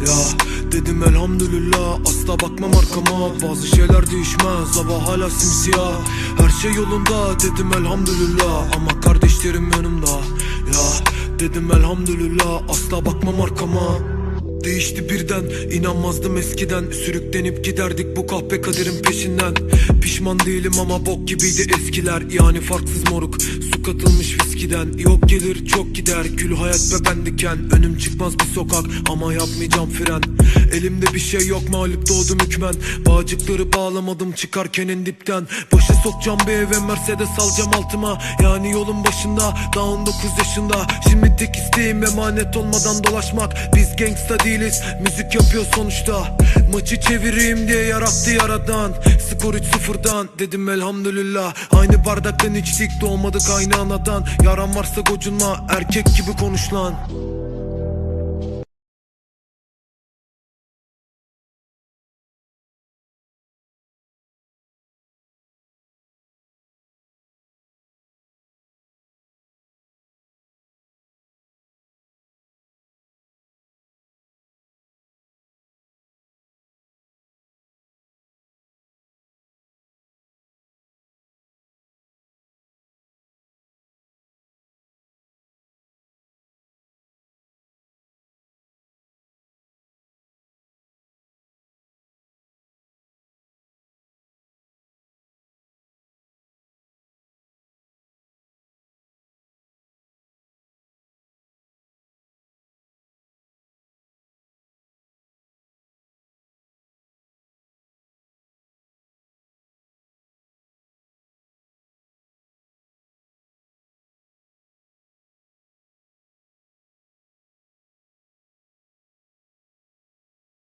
Ya dedim elhamdülillah Asla bakmam arkama. Bazı şeyler değişmez Hava hala simsiyah. Her şey yolunda dedim elhamdülillah Ama kardeşlerim yanımda. Ya dedim elhamdülillah Asla bakmam arkama Değişti birden inanmazdım eskiden. Sürüklenip giderdik bu kahpe kaderin peşinden. Pişman değilim ama bok gibiydi eskiler. Yani farksız moruk su katılmış viskiden. Yok gelir çok gider gül hayat ve ben diken. Önüm çıkmaz bir sokak ama yapmayacağım fren. Elimde bir şey yok mağlup doğdum hükmen. Bağcıkları bağlamadım çıkarken en dipten. Başa sokacağım bir eve Mercedes alacağım altıma. Yani yolun başında daha 19 yaşında. Şimdi tek isteğim emanet olmadan dolaşmak. Biz gangsta değiliz. Müzik yapıyor sonuçta. Maçı çevireyim diye yarattı yaradan. Skor 3-0'dan dedim elhamdülillah. Aynı bardaktan içtik. Doğmadık aynı anadan. Yaran varsa gocunma. Erkek gibi konuş lan